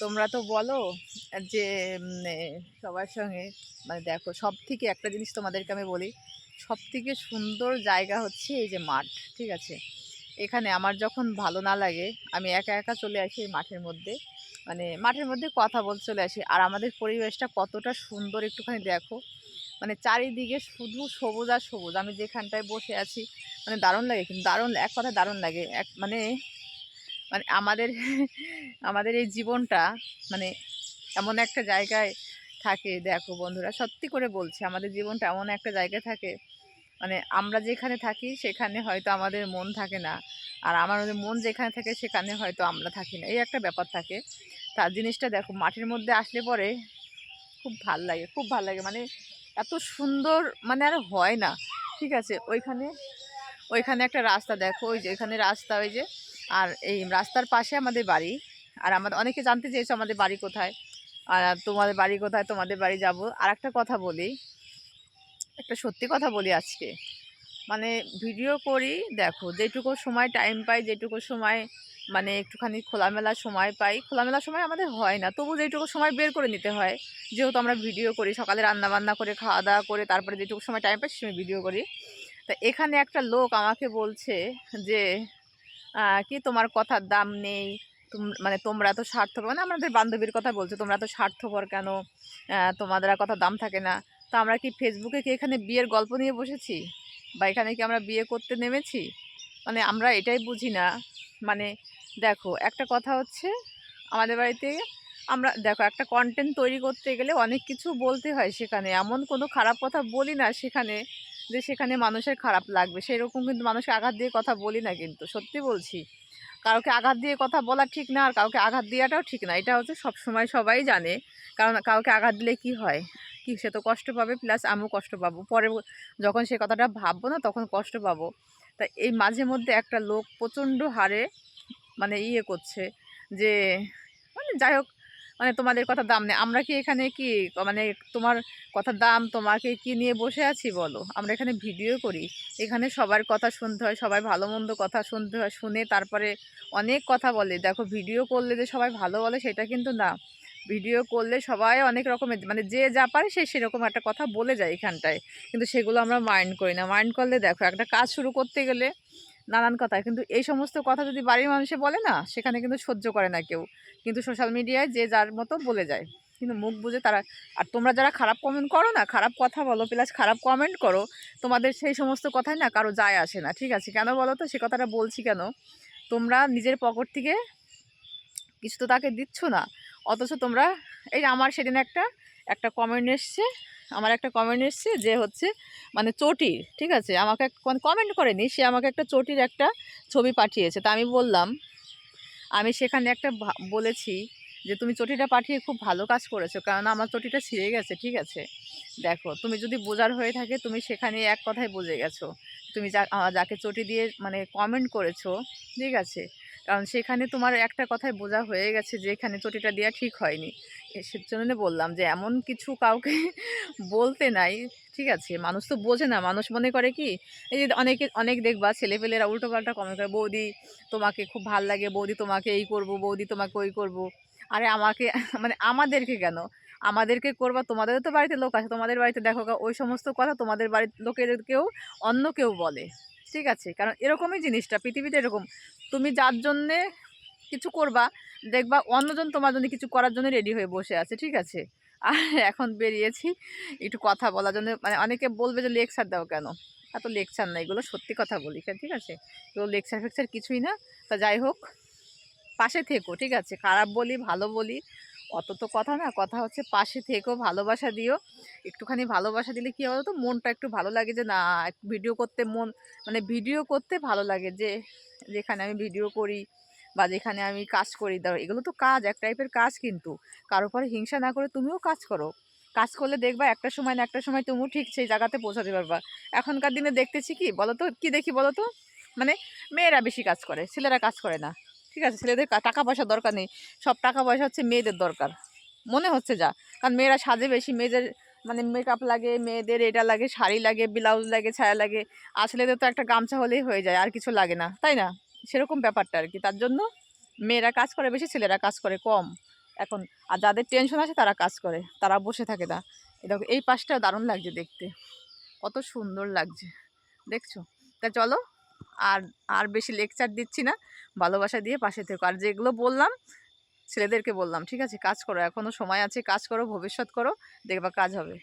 তোমরা তো বলো যে সবার সঙ্গে মানে দেখো সব থেকে একটা জিনিস তোমাদেরকে আমি বলি সব থেকে সুন্দর জায়গা হচ্ছে এই যে মাঠ, ঠিক আছে? এখানে আমার যখন ভালো না লাগে, আমি একা একা চলে আসি এই মাঠের মধ্যে মানে মাঠের মধ্যে কথা বলতে চলে আসি, আর আমাদের পরিবেশটা কতটা সুন্দর একটুখানি দেখো। মানে চারিদিকে শুধু সবুজ আর সবুজ, আমি যেখানটায় বসে আছি মানে দারুণ লাগে, কিন্তু দারুণ, এক কথা দারুণ লাগে, এক মানে মানে আমাদের আমাদের এই জীবনটা মানে এমন একটা জায়গায় থাকে, দেখো বন্ধুরা, সত্যি করে বলছি, আমাদের জীবনটা এমন একটা জায়গায় থাকে মানে আমরা যেখানে থাকি সেখানে হয়তো আমাদের মন থাকে না, আর আমাদের মন যেখানে থাকে সেখানে হয়তো আমরা থাকি না, এই একটা ব্যাপার থাকে। তার জিনিসটা দেখো মাঠের মধ্যে আসলে পরে খুব ভালো লাগে, খুব ভালো লাগে মানে এত সুন্দর মানে আর হয় না, ঠিক আছে? ওইখানে ওইখানে একটা রাস্তা দেখো, ওই যে এখানে রাস্তা, ওই যে আর এই রাস্তার পাশে আমাদের বাড়ি। আর আমাদের, অনেকে জানতে চেয়েছো আমাদের বাড়ি কোথায়। আর তোমাদের বাড়ি কোথায়, তোমাদের বাড়ি যাব। আর একটা কথা বলি, একটা সত্যি কথা বলি আজকে। মানে ভিডিও করি, দেখো, যেটুকু সময় টাইম পাই, যেটুকু সময় মানে একটুখানি খোলামেলা সময় পাই। খোলামেলা সময় আমাদের হয় না, তবু যেটুকু সময় বের করে নিতে হয়। যেহেতু আমরা ভিডিও করি, সকালে রান্না বান্না করে খাওয়া দাওয়া করে, তারপরে যেটুকু সময় টাইম পাই সে ভিডিও করি। তা এখানে একটা লোক আমাকে বলছে যে কি তোমার কথার দাম নেই? মানে তোমরা তো স্বার্থপর মানে আমাদের বান্ধবীর কথা বলছো, তোমরা তো স্বার্থপর কেন? তোমাদের আর কথা দাম থাকে না। তো আমরা কি ফেসবুকে কি এখানে বিয়ের গল্প নিয়ে বসেছি? বা এখানে কি আমরা বিয়ে করতে নেমেছি? মানে আমরা এটাই বুঝি না। মানে দেখো, একটা কথা হচ্ছে, আমাদের বাড়িতে আমরা, দেখো একটা কন্টেন্ট তৈরি করতে গেলে অনেক কিছু বলতে হয় সেখানে। এমন কোনো খারাপ কথা বলি না সেখানে। যে সেখানে মানুষের খারাপ লাগবে, সেরকম কিন্তু মানুষকে আঘাত দিয়ে কথা বলি না কিন্তু, সত্যি বলছি। কাউকে আঘাত দিয়ে কথা বলা ঠিক না, আর কাউকে আঘাত দেওয়াটাও ঠিক না, এটা হচ্ছে সব সময় সবাই জানে। কারণ কাউকে আঘাত দিলে কি হয়? কি, সে তো কষ্ট পাবে, প্লাস আমিও কষ্ট পাবো। পরে যখন সে কথাটা ভাববো না, তখন কষ্ট পাবো। তা এই মাঝে মধ্যে একটা লোক প্রচণ্ড হারে মানে ইয়ে করছে যে মানে যাই হোক মানে তোমাদের কথা দাম নেই। আমরা কি এখানে কি মানে তোমার কথার দাম তোমাকে কি নিয়ে বসে আছি বলো? আমরা এখানে ভিডিও করি। এখানে সবার কথা শুনতে হয়, সবাই ভালো মন্দ কথা শুনতে হয়, শুনে তারপরে অনেক কথা বলে। দেখো, ভিডিও করলে যে সবাই ভালো বলে সেটা কিন্তু না। ভিডিও করলে সবাই অনেক রকমের মানে যে যা পারে সে সেরকম একটা কথা বলে যায় এখানটায়। কিন্তু সেগুলো আমরা মাইন্ড করি না। মাইন্ড করলে দেখো, একটা কাজ শুরু করতে গেলে নানান কথা কিন্তু এই সমস্ত কথা যদি বাড়ির মানুষে বলে না, সেখানে কিন্তু সহ্য করে না কেউ। কিন্তু সোশ্যাল মিডিয়ায় যে যার মতো বলে যায়। কিন্তু মুখ বুঝে তারা, আর তোমরা যারা খারাপ কমেন্ট করো না, খারাপ কথা বলো প্লাস খারাপ কমেন্ট করো, তোমাদের সেই সমস্ত কথাই না কারও যায় আসে না। ঠিক আছে, কেন বলো তো? সে কথাটা বলছি কেন? তোমরা নিজের পকেট থেকে কিছু তো তাকে দিচ্ছ না। অথচ তোমরা, এই আমার সেদিন একটা একটা কমেন্ট এসছে আমার একটা কমেন্ট এসছে যে হচ্ছে মানে চটির, ঠিক আছে? আমাকে কমেন্ট করেনি, সে আমাকে একটা চটির একটা ছবি পাঠিয়েছে। তা আমি বললাম, আমি সেখানে একটা বলেছি যে তুমি চটিটা পাঠিয়ে খুব ভালো কাজ করেছ, কারণ আমার চটিটা ছিঁড়ে গেছে, ঠিক আছে? দেখো, তুমি যদি বোঝার হয়ে থাকে, তুমি সেখানে এক কথায় বুঝে গেছো। তুমি যা যাকে চটি দিয়ে মানে কমেন্ট করেছ, ঠিক আছে? কারণ সেখানে তোমার একটা কথায় বোঝা হয়ে গেছে যে এখানে চটিটা দেওয়া ঠিক হয়নি। এ সেজন্য বললাম যে এমন কিছু কাউকে বলতে নাই, ঠিক আছে? মানুষ তো বোঝে না। মানুষ মনে করে কি, এই যে অনেকে, অনেক দেখবা ছেলেপেলেরা উল্টো পাল্টা কমেন্ট করে, বৌদি, তোমাকে খুব ভালো লাগে, বৌদি তোমাকে এই করব, বৌদি তোমাকে ওই করব। আরে আমাকে মানে আমাদেরকে কেন? আমাদেরকে করবা, তোমাদেরও তো বাড়িতে লোক আছে, তোমাদের বাড়িতে দেখো ওই সমস্ত কথা তোমাদের বাড়ির লোকেদেরকেও অন্য কেউ বলে। ঠিক আছে, কারণ এরকমই জিনিসটা, পৃথিবীতে এরকম। তুমি যার জন্যে কিছু করবা, দেখবা অন্যজন তোমার জন্য কিছু করার জন্য রেডি হয়ে বসে আছে, ঠিক আছে? আর এখন বেরিয়েছি, একটু কথা বলার জন্য মানে অনেকে বলবে যে লেকচার দাও কেন? এত লেকচার না, এগুলো সত্যি কথা বলি ঠিক আছে? এগুলো লেকচার ফেকচার কিছুই না। তা যাই হোক, পাশে থেকো, ঠিক আছে? খারাপ বলি, ভালো বলি অত তো কথা না, কথা হচ্ছে পাশে থেকো, ভালোবাসা দিও। একটুখানি ভালোবাসা দিলে কী বলো তো মনটা একটু ভালো লাগে যে, না ভিডিও করতে মন মানে ভিডিও করতে ভালো লাগে যে, যেখানে আমি ভিডিও করি বা যেখানে আমি কাজ করি। দাও এগুলো তো কাজ, এক টাইপের কাজ কিন্তু। কারও পরে হিংসা না করে তুমিও কাজ করো। কাজ করলে দেখবা একটা সময় না একটা সময় তুমিও ঠিক সেই জায়গাতে পৌঁছাতে পারবা। এখনকার দিনে দেখতেছি কি বলো তো কী দেখি বলো তো মানে মেয়েরা বেশি কাজ করে, ছেলেরা কাজ করে না। ঠিক আছে, ছেলেদের টাকা পয়সা দরকার নেই, সব টাকা পয়সা হচ্ছে মেয়েদের দরকার। মনে হচ্ছে যা, কারণ মেয়েরা সাজে বেশি, মেয়েদের মানে মেকআপ লাগে, মেয়েদের এটা লাগে, শাড়ি লাগে ব্লাউজ লাগে, ছায়া লাগে, আর ছেলেদের তো একটা গামছা হলেই হয়ে যায়, আর কিছু লাগে না, তাই না? সেরকম ব্যাপারটা আর কি, তার জন্য মেয়েরা কাজ করে বেশি, ছেলেরা কাজ করে কম। এখন, আর যাদের টেনশন আছে তারা কাজ করে, তারা বসে থাকে না এরকম এই পাশটা দারুণ লাগছে দেখতে, কত সুন্দর লাগছে, দেখছ? তা চলো আর আর বেশি লেকচার দিচ্ছি না। ভালোবাসা দিয়ে পাশে থেকো। আর যেগুলো বললাম, ছেলেদেরকে বললাম, ঠিক আছে, কাজ করো। এখনও সময় আছে, কাজ করো, ভবিষ্যৎ করো, দেখবা কাজ হবে।